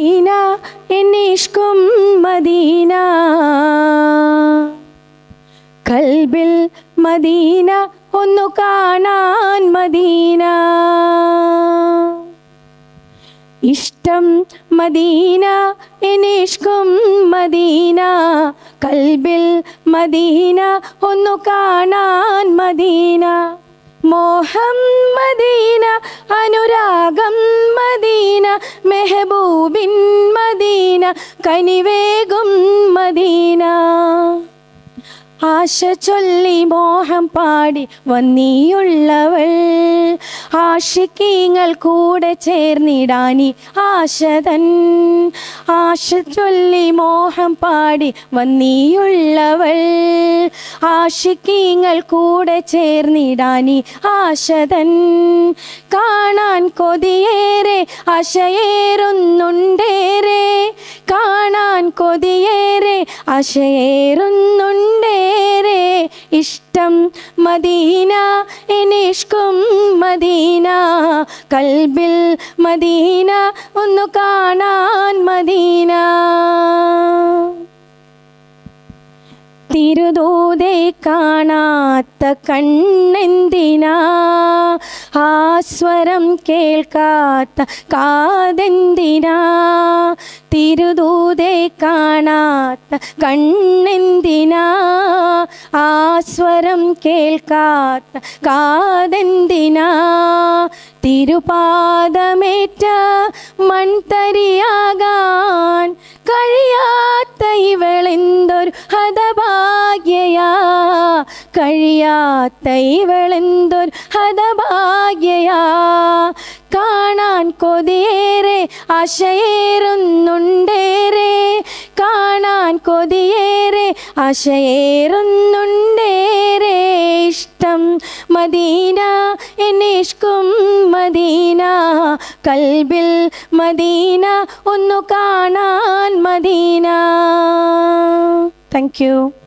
Medina എന്നിഷ്കും Medina. കൽബിൽ Medina ഒന്നു കാണാൻ മദീന. ഇഷ്ടം മദീന എനിഷ്കും മദീന. കൽബിൽ മദീന ഒന്നു കാണാൻ മദീന. മോഹം മദീന അനുരാഗം മദീന മെഹബൂബിൻ മദീന കനിവേകും മദീന. ആശ ചൊല്ലി മോഹം പാടി വന്നിയുള്ളവൾ ആശിക്കീങ്ങൾ കൂടെ ചേർന്നിടാനി ആശതൻ. ആശ ചൊല്ലി മോഹം പാടി വന്നിയുള്ളവൾ. ആശിക്കീങ്ങൾ കൂടെ ചേർന്നിടാനി ആശതൻ. കാണാൻ കൊതിയേറെ അശയേറുന്നുണ്ടേറെ കാണാൻ കൊതിയേറെ അശയേറുന്നുണ്ടേറെ ഇഷ്ടം മദീന എനിഷ്കും മദീന. കൽബിൽ മദീന ഒന്നു കാണാൻ മദീന. തിരുദൂതെ കാണാത്ത കണ്ണെന്തിനാ? ആസ്വരം കേൾക്കാത്ത കാതെന്തിനാ? തിരുദൂതെ കാണാത്ത കണ്ണെന്തിനാ? ആസ്വരം കേൾക്കാത്ത കാതെന്തിനാ? തിരുപാദമേറ്റ മൺതരിയാകാൻ ഹതഭാഗ്യയാ. കഴിയാത്ത ഇവളെന്തൊരു ഹതഭാഗ്യയാ. കാണാൻ കൊതിയേറെ ആശയേറുന്നുണ്ടേറെ. കാണാൻ കൊതിയേറെ ആശയേറുന്നുണ്ടേറെ. ഇഷ്ടം മദീന എന്നേഷ്കും മദീന. കൽബിൽ മദീന ഒന്നു കാണാൻ Thank you.